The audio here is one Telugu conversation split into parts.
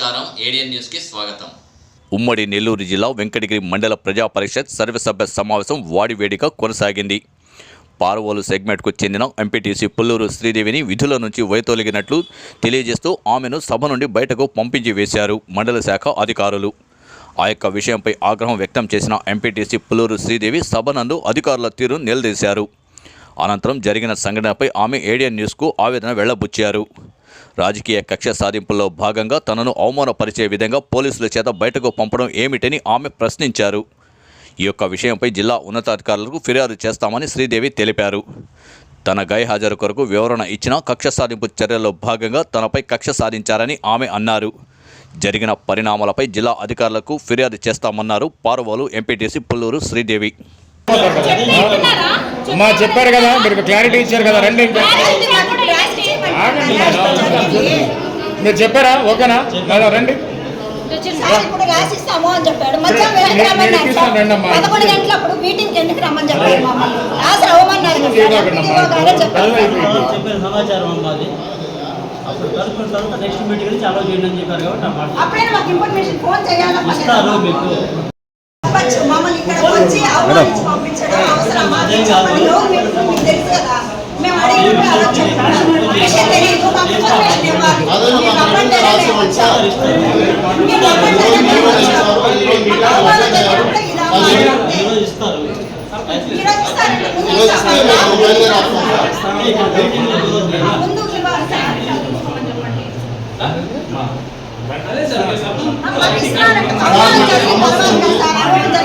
నమస్కారం. ఏడియన్ న్యూస్కి స్వాగతం. ఉమ్మడి నెల్లూరు జిల్లా వెంకటగిరి మండల ప్రజా పరిషత్ సర్వసభ్య సమావేశం వాడివేడిగా కొనసాగింది. పారువోలు సెగ్మెంట్కు చెందిన ఎంపీటీసీ పుల్లూరు శ్రీదేవిని విధుల నుంచి వైతొలిగినట్లు తెలియజేస్తూ ఆమెను సభ నుండి బయటకు పంపించి వేశారు మండల శాఖ అధికారులు. ఆ యొక్క విషయంపై ఆగ్రహం వ్యక్తం చేసిన ఎంపీటీసీ పుల్లూరు శ్రీదేవి సభ నందు అధికారుల తీరు నిలదీశారు. అనంతరం జరిగిన సంఘటనపై ఆమె ఏడియన్ న్యూస్కు ఆవేదన వెళ్ళబుచ్చారు. రాజకీయ కక్ష సాధింపుల్లో భాగంగా తనను అవమానపరిచే విధంగా పోలీసుల చేత బయటకు పంపడం ఏమిటని ఆమె ప్రశ్నించారు. ఈ యొక్క విషయంపై జిల్లా ఉన్నతాధికారులకు ఫిర్యాదు చేస్తామని శ్రీదేవి తెలిపారు. తన గైహాజరు కొరకు వివరణ ఇచ్చిన కక్ష సాధింపు చర్యల్లో భాగంగా తనపై కక్ష సాధించారని ఆమె అన్నారు. జరిగిన పరిణామాలపై జిల్లా అధికారులకు ఫిర్యాదు చేస్తామన్నారు పారువోలు ఎంపీటీసీ పుల్లూరు శ్రీదేవి. అమ్మా చెప్పారు కదా మీరు క్లారిటీ ఇచ్చారు కదా రండి. మీరు చెప్పారా? ఓకేనా? లేదా రండి. రాసిస్తాము అని చెప్పాడు. పదకొండు గంటలప్పుడు మీటింగ్ ఎందుకు రమ్మని చెప్పారు మమ్మల్ని? సమాచారం అప్పుడు తర్వాత నెక్స్ట్ మీటింగ్ నుంచి అలౌ చేయండి అని చెప్పారు కాబట్టి మాకు ఇన్ఫర్మేషన్ ఫోన్ చేయాలా ఇస్తారు మీకు. ఇక్కడ వచ్చి అవమానించి పంపించడం అవసరమా? మీకు తెలుసు కదా? మేము అడిగినప్పుడు అలా చెప్పారు విషయం తెలియదు మాకు ఇన్ఫర్మేషన్ ఇవ్వాలి. మాకు. ముందు ఇవ్వాలి సార్. సార్,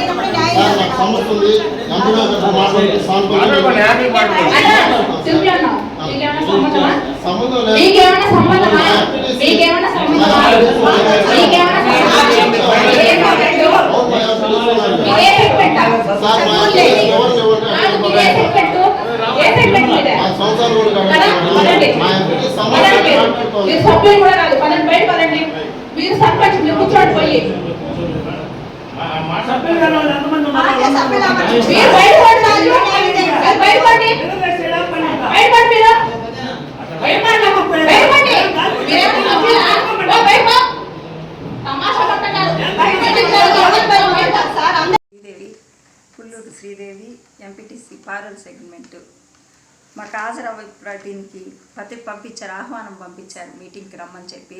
నాకు. సమస్య ఉంది. ఎంపీగా మాట్లాడి సంబంధం మీరు. సభ్యులు కూడా కాదు. పదండి బయట పదండి. మీరు సర్పంచ్ కూర్చోండి పోయి. పుల్లూరు శ్రీదేవి ఎంపీటీసీ పారల్ సెగ్మెంట్ మాకు హాజరవ్వ దీనికి పత్రిక పంపించారు ఆహ్వానం పంపించారు మీటింగ్కి రమ్మని చెప్పి.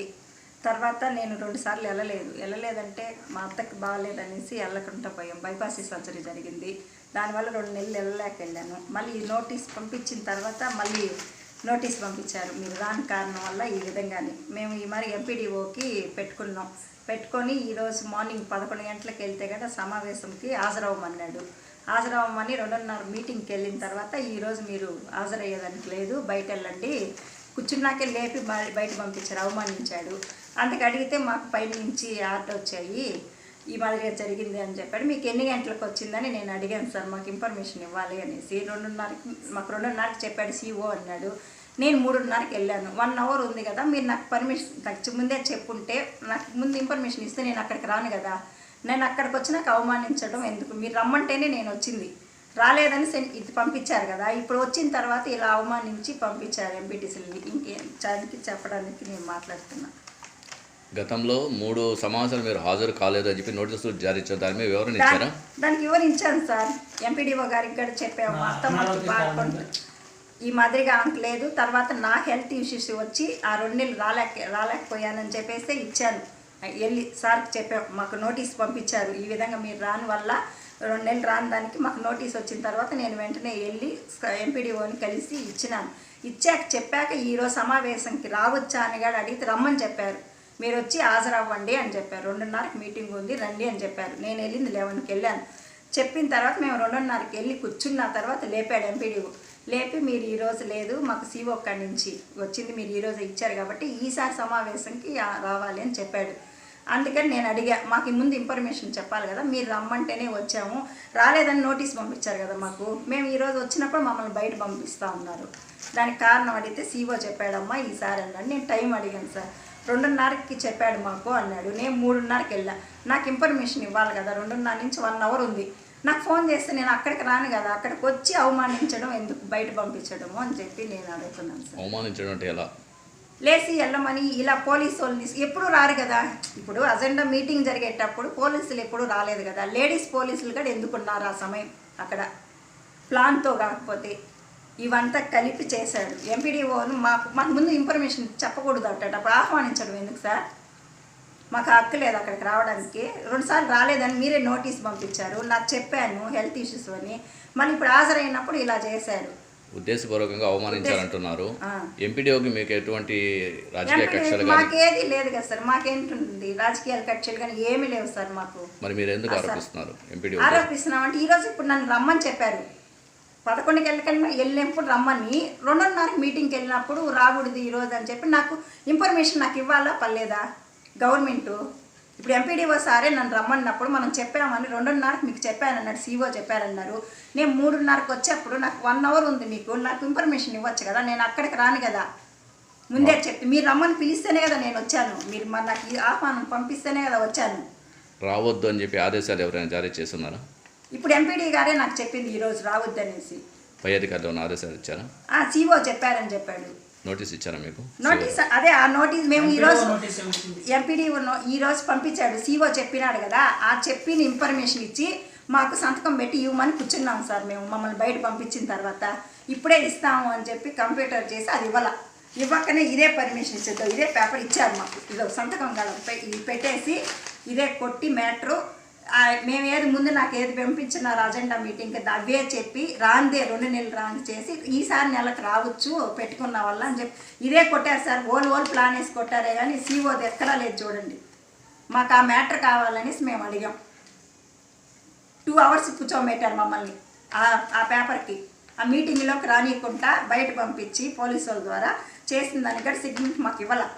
తర్వాత నేను రెండు సార్లు వెళ్ళలేదు. వెళ్ళలేదంటే మా అత్తకి బాగాలేదనేసి వెళ్ళకుండా పోయాం. బైపాస్ సర్జరీ జరిగింది. దానివల్ల రెండు నెలలు వెళ్ళలేక వెళ్ళాను మళ్ళీ నోటీస్ పంపించిన తర్వాత మళ్ళీ నోటీస్ పంపించారు. మీరు రాని కారణం వల్ల ఈ విధంగానే. మేము ఈ మరి ఎంపీడీఓకి పెట్టుకున్నాం. పెట్టుకొని ఈరోజు మార్నింగ్ పదకొండు గంటలకు వెళ్తే కదా సమావేశంకి హాజరవ్వమన్నాడు. హాజరవ్వమని రెండున్నర మీటింగ్కి వెళ్ళిన తర్వాత ఈరోజు మీరు హాజరయ్యేదానికి లేదు. బయట వెళ్ళండి. కూర్చున్నాకే లేపి బయట పంపించారు. అవమానించాడు. అంతకు అడిగితే మాకు పై నుంచి ఆర్డర్ వచ్చాయి. ఈ మాదిరిగా జరిగింది అని చెప్పాడు. మీకు ఎన్ని గంటలకు వచ్చిందని నేను అడిగాను సార్. మాకు ఇన్ఫర్మేషన్ ఇవ్వాలి అనేసి రెండున్నరకి మాకు రెండున్నరకి చెప్పాడు సీఓ అన్నాడు. నేను మూడున్నరకి వెళ్ళాను. వన్ అవర్ ఉంది కదా మీరు నాకు పర్మిషన్ నాకు ముందే చెప్పుంటే నాకు ముందు ఇన్ఫర్మేషన్ ఇస్తే నేను అక్కడికి రాను కదా. నేను అక్కడికి వచ్చినాక అవమానించడం ఎందుకు? మీరు రమ్మంటేనే నేను వచ్చింది. రాలేదని ఇది పంపించారు కదా. ఇప్పుడు వచ్చిన తర్వాత ఇలా అవమానించి పంపించారు ఎంపీటీసీలని. ఇంకేం దానికి చెప్పడానికి నేను మాట్లాడుతున్నాను గతంలో మూడు సమావేశాలు మీరు హాజరు కాలేదు అని చెప్పి నోటీసులు జారీ ఇచ్చారు దాని మీద వివరణ ఇచ్చారా? దాని- దానికి వివరించాను సార్. ఎంపీడీఓ గారికి కూడా చెప్పాము బాగుంటుంది ఈ మాదిరిగా ఆమెకు లేదు. తర్వాత నా హెల్త్ ఇష్యూస్ వచ్చి ఆ రెండు నెలలు రాలేక రాలేకపోయానని చెప్పేసి ఇచ్చాను. వెళ్ళి సార్కి చెప్పాము మాకు నోటీస్ పంపించారు. ఈ విధంగా మీరు రాని వల్ల రెండు నెలలు రాని దానికి మాకు నోటీస్ వచ్చిన తర్వాత నేను వెంటనే వెళ్ళి ఎంపీడీఓని కలిసి ఇచ్చినాను. ఇచ్చాక చెప్పాక ఈరోజు సమావేశంకి రావచ్చా అని కూడా అడిగితే రమ్మని చెప్పారు. మీరు వచ్చి హాజరవ్వండి అని చెప్పారు. రెండున్నరకి మీటింగ్ ఉంది రండి అని చెప్పారు. నేను వెళ్ళింది లెవెన్కి వెళ్ళాను. చెప్పిన తర్వాత మేము రెండున్నరకి వెళ్ళి కూర్చున్న తర్వాత లేపాడు ఎంపీడీఓ లేపి మీరు ఈరోజు లేదు మాకు సీఓ కాడి నుంచి వచ్చింది మీరు ఈరోజు ఇచ్చారు కాబట్టి ఈసారి సమావేశంకి రావాలి అని చెప్పాడు. అందుకని నేను అడిగా మాకు ముందు ఇన్ఫర్మేషన్ చెప్పాలి కదా మీరు రమ్మంటేనే వచ్చాము. రాలేదని నోటీస్ పంపించారు కదా మాకు. మేము ఈరోజు వచ్చినప్పుడు మమ్మల్ని బయట పంపిస్తూ ఉన్నారు. దానికి కారణం అడిగితే సీఓ చెప్పాడమ్మా ఈసారి అన్నాడు. నేను టైం అడిగాను సార్. రెండున్నరకి చెప్పాడు మాకు అన్నాడు. నేను మూడున్నరకి వెళ్ళా. నాకు ఇన్ఫర్మేషన్ ఇవ్వాలి కదా రెండున్నర నుంచి వన్ అవర్ ఉంది. నాకు ఫోన్ చేస్తే నేను అక్కడికి రాను కదా అక్కడికి వచ్చి అవమానించడం ఎందుకు బయట పంపించడము అని చెప్పి నేను అడుగుతున్నాను సార్. అవమానించడం అంటే ఎలా? లేచి వెళ్ళమని ఇలా పోలీసు వాళ్ళని ఎప్పుడు రారు కదా? ఇప్పుడు అజెండా మీటింగ్ జరిగేటప్పుడు పోలీసులు ఎప్పుడు రాలేదు కదా? లేడీస్ పోలీసులు కూడా ఎందుకున్నారు ఆ సమయం? అక్కడ ప్లాన్తో కాకపోతే. ఇవంతా కలిపి చేశాడు. ఎంపీడీఓను మాకు మాకు ముందు ఇన్ఫర్మేషన్ చెప్పకూడదు అంటాడు. అప్పుడు ఆహ్వానించడం ఎందుకు సార్? మాకు హక్కు లేదు అక్కడికి రావడానికి. రెండుసార్లు రాలేదని మీరే నోటీస్ పంపించారు. నాకు చెప్పాను హెల్త్ ఇష్యూస్ అని. మళ్ళీ ఇప్పుడు హాజరైనప్పుడు ఇలా చేశారు. ఉద్దేశపూర్వకంగా అవమానించారంటున్నారు ఆ. ఎంపీడీఓకి మీకు ఎటువంటి రాజకీయ ఎంపీడీ కక్షలు మాకేది లేదు కదా సార్. మాకేంటుంది రాజకీయాల కక్షలు కానీ ఏమీ లేవు సార్ మాకు. మరి మీరు ఎందుకు. ఆరోపిస్తున్నారు ఎంపీడీఓ ఆరోపిస్తున్నామంటే ఈరోజు ఇప్పుడు నన్ను రమ్మని చెప్పారు. పదకొండుకి వెళ్ళకన్నా వెళ్ళినప్పుడు రమ్మని రెండున్నరకు మీటింగ్కి వెళ్ళినప్పుడు రాకూడదు ఈరోజు అని చెప్పి నాకు ఇన్ఫర్మేషన్ నాకు ఇవ్వాలా పర్లేదా? గవర్నమెంట్. ఇప్పుడు ఎంపీడీఓ సారే నన్ను రమ్మన్నప్పుడు మనం చెప్పామని రెండున్నరకు మీకు చెప్పానన్నాడు సీఓ చెప్పారన్నారు. నేను మూడున్నరకు వచ్చేప్పుడు నాకు వన్ అవర్ ఉంది మీకు నాకు ఇన్ఫర్మేషన్ ఇవ్వచ్చు కదా నేను అక్కడికి రాను కదా. ముందే చెప్పి మీరు రమ్మని పిలిస్తేనే కదా నేను వచ్చాను. మీరు మరి నాకు ఈ ఆహ్వానం పంపిస్తేనే కదా వచ్చాను. రావద్దు అని చెప్పి ఆదేశాలు ఎవరైనా జారీ చేస్తున్నారా? ఇప్పుడు ఎంపీడీ గారే నాకు చెప్పింది ఈరోజు రావద్దనేసి పై అధికారులు ఆదేశాలు ఇచ్చారా? ఆ సీఓ చెప్పారని చెప్పాడు. నోటీస్ ఇచ్చారా మీకు? నోటీస్ అదే ఆ నోటీస్ మేము ఈరోజు నోటీస్ వచ్చింది ఎంపీడీ ఈ రోజు పంపించాడు. సీఓ చెప్పినాడు కదా ఆ చెప్పిన ఇన్ఫర్మేషన్ ఇచ్చి మాకు సంతకం పెట్టి ఇవ్వమని కూర్చున్నాం సార్ మేము. మమ్మల్ని బయట పంపించిన తర్వాత ఇప్పుడే ఇస్తాము అని చెప్పి కంప్యూటర్ చేసి అది ఇవ్వాల. ఇవ్వకనే ఇదే పర్మిషన్ ఇచ్చేద్దాం. ఇదే పేపర్ ఇచ్చారు మాకు. ఇదో సంతకం కాదు ఇది పెట్టేసి ఇదే కొట్టి మ్యాటరు మేము ఏది ముందు నాకు ఏది పంపించినారు అజెండా మీటింగ్కి అవే చెప్పి రాందే రెండు నెలలు రాంది చేసి ఈసారి నెలకు రావచ్చు పెట్టుకున్న వల్ల అని చెప్పి. ఇదే కొట్టారు సార్ ఓల్ ఓల్ ప్లాన్ వేసి కొట్టారే కానీ సీఓ ఎక్కడా లేదు చూడండి. మాకు ఆ మ్యాటర్ కావాలనేసి మేము అడిగాం. టూ అవర్స్ కూర్చోబెట్టారు మమ్మల్ని ఆ- పేపర్కి. ఆ మీటింగ్లోకి రానియకుండా బయట పంపించి పోలీసు వాళ్ళ ద్వారా చేసిన దానికి కూడా సిగ్నల్ మాకు ఇవ్వాల.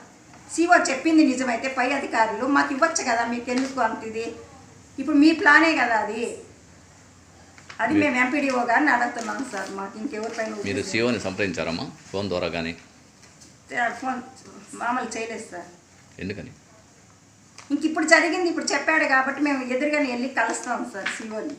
సీఓ చెప్పింది నిజమైతే పై అధికారులు మాకు ఇవ్వచ్చు కదా మీకు ఎందుకు అంత ఇది? ఇప్పుడు మీ ప్లానే కదా అది. అది మేము ఎంపీడీఓ గారిని అడుగుతున్నాం సార్ మాకు ఇంకెవరిపైన మీరు సీఓని సంప్రదించారమ్మా? ఫోన్ ద్వారా కానీ ఫోన్ మామూలు చేయలేదు సార్. ఎందుకని? ఇంక ఇప్పుడు జరిగింది ఇప్పుడు చెప్పాడు కాబట్టి మేము ఎదురుగానే వెళ్ళి కలుస్తాం సార్ సీఓని